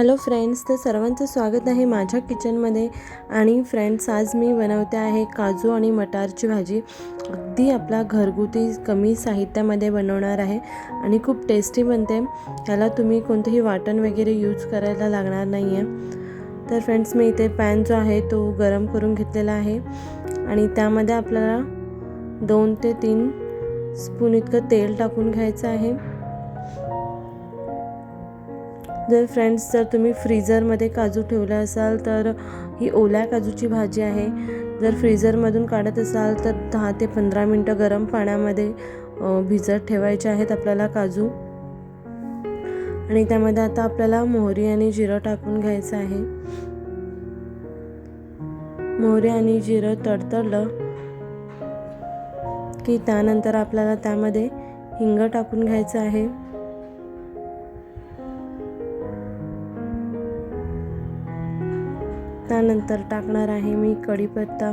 Hello friends तर सर्वांचं स्वागत आहे माझ्या किचनमध्ये आणि फ्रेंड्स आज मी बनवते आहे काजू आणि मटारची भाजी. अगदी आपला घरगुती कमी साहित्यामध्ये बनवणार आहे. आणि खूप टेस्टी बनते. त्याला तुम्ही कोणतंही वाटण वगैरे यूज करायला लागणार नाही आहे तर फ्रेंड्स मी इथे पॅन जो आहे तो गरम करून घेतलेला आहे. आणि त्यामध्ये आपल्याला दोन ते तीन स्पून इतकं तेल टाकून घ्यायचं आहे. जर फ्रेंड्स जर तुम्ही फ्रीजरमध्ये काजू ठेवला असाल तर ही ओल्या काजूची भाजी आहे. जर फ्रीजरमधून काढत असाल तर दहा ते पंधरा मिनटं गरम पाण्यामध्ये भिजत ठेवायचे आहेत आपल्याला काजू. आणि त्यामध्ये आता आपल्याला मोहरी आणि जिरं टाकून घ्यायचं आहे. मोहरी आणि जिरं तडतडलं की त्यानंतर आपल्याला त्यामध्ये हिंग टाकून घ्यायचं आहे. त्यानंतर टाकणार आहे मी कढीपत्ता.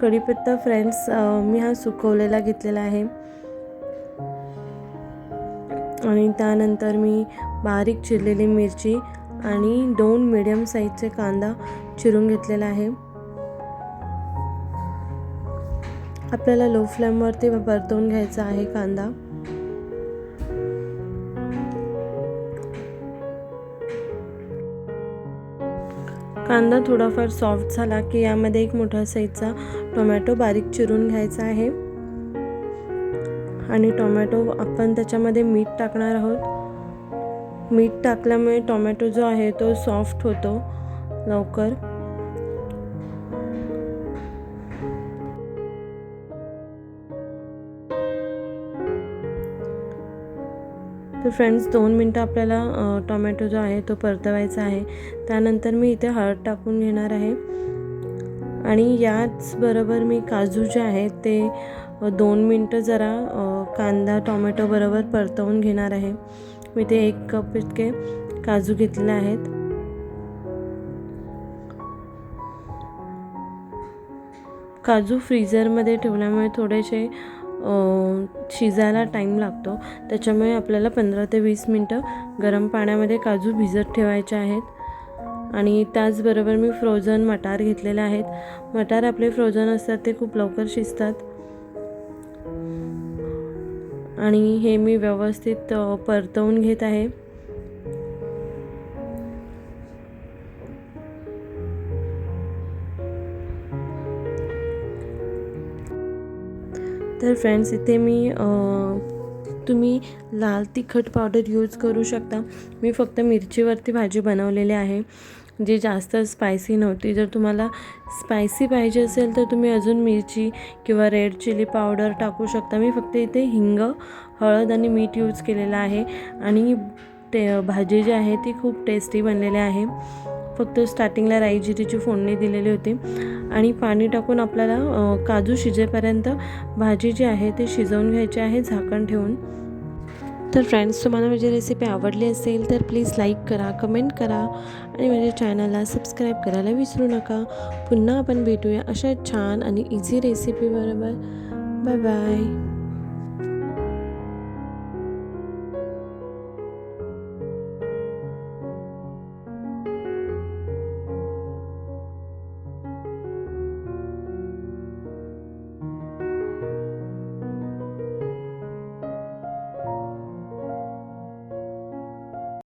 कढीपत्ता फ्रेंड्स मी हा सुकवलेला घेतलेला आहे. आणि त्यानंतर मी बारीक चिरलेली मिरची आणि दोन मिडियम साईजचे कांदा चिरून घेतलेला आहे. आपल्याला लो फ्लेमवरती परतवून घ्यायचा आहे कांदा. कांदा थोडाफार सॉफ्ट झाला की यामध्ये एक मोठा साईजचा टोमॅटो बारीक चिरून घ्यायचा आहे. आणि टोमॅटो आपण त्याच्यामध्ये मीठ टाकणार आहोत. मीठ टाकल्यामुळे टोमॅटो जो आहे तो सॉफ्ट होतो लवकर. तर फ्रेंड्स दोन मिनटं आपल्याला टोमॅटो जो आहे तो परतवायचा आहे. त्यानंतर मी इथे हळद टाकून घेणार आहे. आणि याचबरोबर मी काजू जे आहेत ते दोन मिनटं जरा कांदा टोमॅटोबरोबर परतवून घेणार आहे. मी ते एक कप इतके काजू घेतलेले आहेत. काजू फ्रीजरमध्ये ठेवल्यामुळे थोडेसे शिजायला टाईम लागतो. त्याच्यामुळे आपल्याला पंधरा ते वीस मिनटं गरम पाण्यामध्ये काजू भिजत ठेवायचे आहेत. आणि त्याचबरोबर मी फ्रोझन मटार घेतलेले आहेत. मटार आपले फ्रोझन असतात ते खूप लवकर शिजतात. आणि हे मी व्यवस्थित परतवून घेत आहे. तर फ्रेंड्स इथे मी तुम्ही लाल तिखट पावडर यूज करू शकता. मी फक्त मिरचीवरती भाजी बनवलेली आहे. जी जास्त स्पायसी नव्हती. जर तुम्हाला स्पायसी पाहिजे असेल तर तुम्ही अजून मिरची किंवा रेड चिली पावडर टाकू शकता. मी फक्त इथे हिंग हळद आणि मीठ यूज केलेलं आहे. आणि ते भाजी जी आहे ती खूप टेस्टी बनलेली आहे. फक्त स्टार्टिंगला राई जिरीची फोडणी दिलेली होती. आणि पाणी टाकून आपल्याला काजू शिजेपर्यंत भाजी जी आहे ती शिजवून घ्यायची आहे झाकण ठेवून. तर फ्रेंड्स तुम्हाला माझी रेसिपी आवडली असेल तर प्लीज लाईक करा कमेंट करा आणि माझ्या चॅनलला सबस्क्राईब करायला विसरू नका. पुन्हा आपण भेटूया अशा छान आणि इझी रेसिपीबरोबर बाय बाय